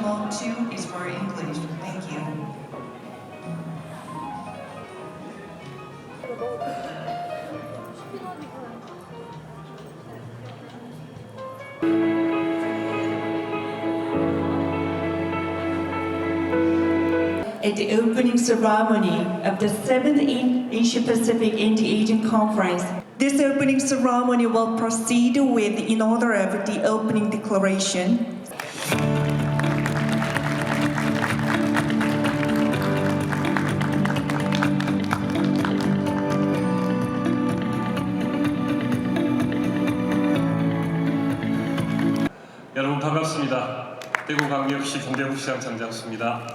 Decimal 2 is for English. Thank you. At the opening ceremony of the 7th Asia Pacific Anti-Aging Conference, this opening ceremony will proceed with in order of the opening declaration. 반갑습니다. 대구 광역시 동대구시장 장장수입니다.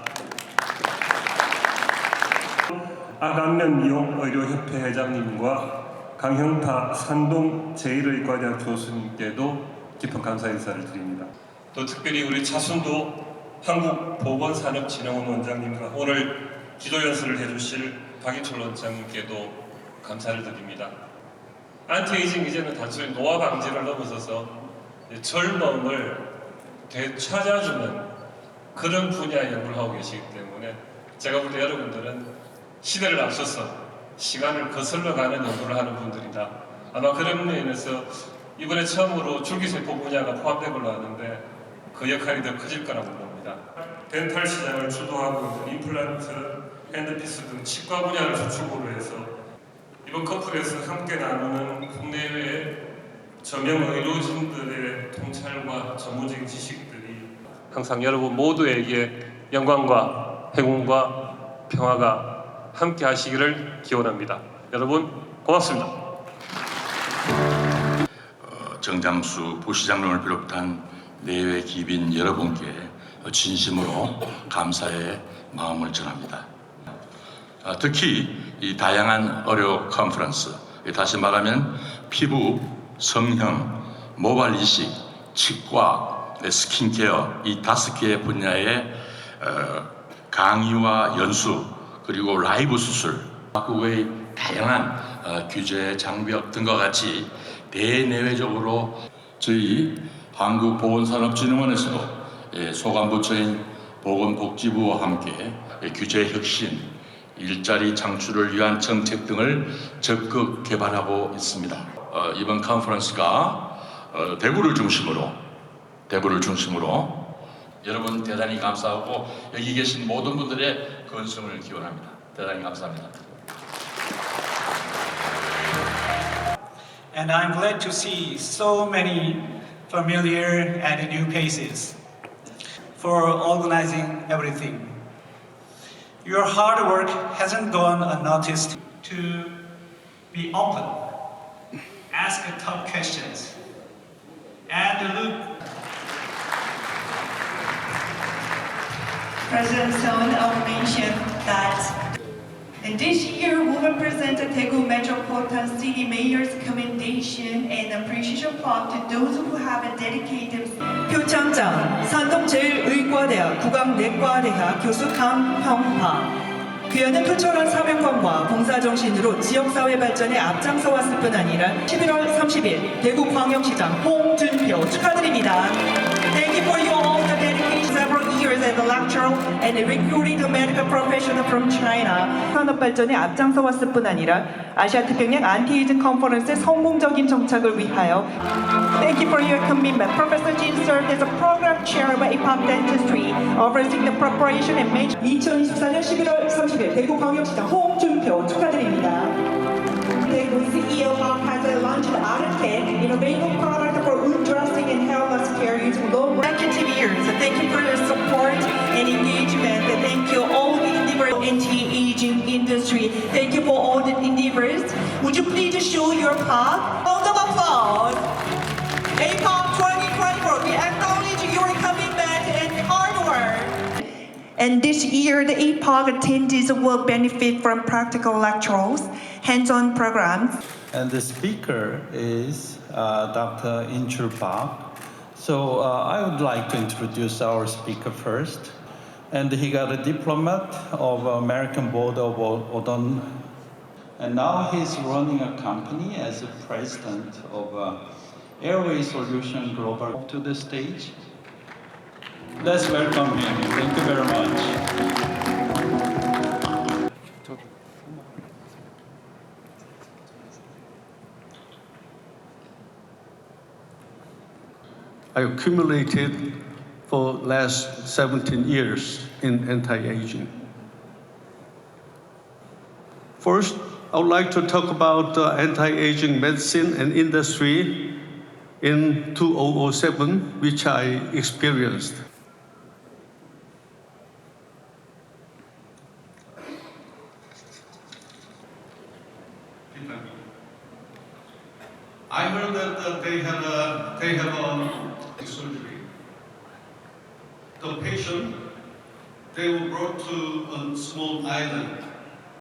아강면 미용 의료협회 회장님과 강형파 산동 제1의과대학 교수님께도 깊은 감사 인사를 드립니다. 또 특별히 우리 차순도 한국보건산업진흥원 원장님과 오늘 기도 연설을 해주실 박인철 원장님께도 감사를 드립니다. 안티에이징 이제는 단순히 노화 방지를 넘어서서 젊음을 되찾아주는 그런 분야의 연구를 하고 계시기 때문에 제가 볼 때 여러분들은 시대를 앞서서 시간을 거슬러 가는 연구를 하는 분들이다. 아마 그런 면에서 이번에 처음으로 줄기세포 분야가 포함된 걸로 아는데 그 역할이 더 커질 거라고 봅니다. 덴탈 시장을 주도하고 있는 임플란트, 핸드피스 등 치과 분야를 주축으로 해서 이번 커플에서 함께 나누는 국내외 저명 의료진들의 통찰과 전문적인 지식들이 항상 여러분 모두에게 영광과 행운과 평화가 함께 하시기를 기원합니다. 여러분 고맙습니다. 어, 정장수 부시장님을 비롯한 내외 기빈 여러분께 진심으로 감사의 마음을 전합니다. 아, 특히 이 다양한 의료 컨퍼런스, 다시 말하면 피부, 성형, 모발 이식, 치과, 스킨케어 이 다섯 개의 분야의 어, 강의와 연수 그리고 라이브 수술 그 외의 다양한 어, 규제 장벽 등과 같이 대내외적으로 저희 한국보건산업진흥원에서도 예, 소관부처인 보건복지부와 함께 예, 규제 혁신, 일자리 창출을 위한 정책 등을 적극 개발하고 있습니다. 어, 이번 컨퍼런스가 어, 대구를 중심으로 대구를 중심으로 여러분 대단히 감사하고 여기 계신 모든 분들의 건승을 기원합니다. 대단히 감사합니다. And I'm glad to see so many familiar and new faces for organizing everything. Your hard work hasn't gone unnoticed to be open, ask tough questions, and look President Son mentioned that and this year we will present the Daegu Metropolitan City Mayor's Commendation and Appreciation Plaque to those who have dedicated 표창장 산동제일의과대학 국악내과대학 교수 강형화 그녀는 표철한 사명감과 봉사정신으로 지역사회 발전에 앞장서 왔을 뿐 아니라 11월 30일 대구광역시장 홍준표 축하드립니다. Thank you for your several years as a lecturer and recruiting the medical professional from China. 산업 발전에 앞장서 왔을 뿐 아니라 아시아 태평양 안티에이징 컨퍼런스의 성공적인 정착을 위하여 Thank you for your commitment. Professor Jin served as a program chair of APOC Dentistry, overseeing the preparation and management. 2024년 11월 30일 대구광역시장 홍준표 축하드립니다. Daegu CEO Bob has launched Artec, Would you please show your path? Round of applause. APOC 2024, we acknowledge your commitment and hard work. And this year, the APOC attendees will benefit from practical lectures, hands-on programs, And the speaker is uh, Dr. Inchul Park. So uh, I would like to introduce our speaker first. And he got a diplomat of American Board of Odon. And now he's running a company as a president of uh, Airway Solution Global to the stage. Let's welcome him. Thank you very much. I accumulated for last 17 years in anti-aging. First, I would like to talk about uh, anti-aging medicine and industry in 2007, which I experienced. I heard that uh, they had a, they have a surgery. The patient, they were brought to a small island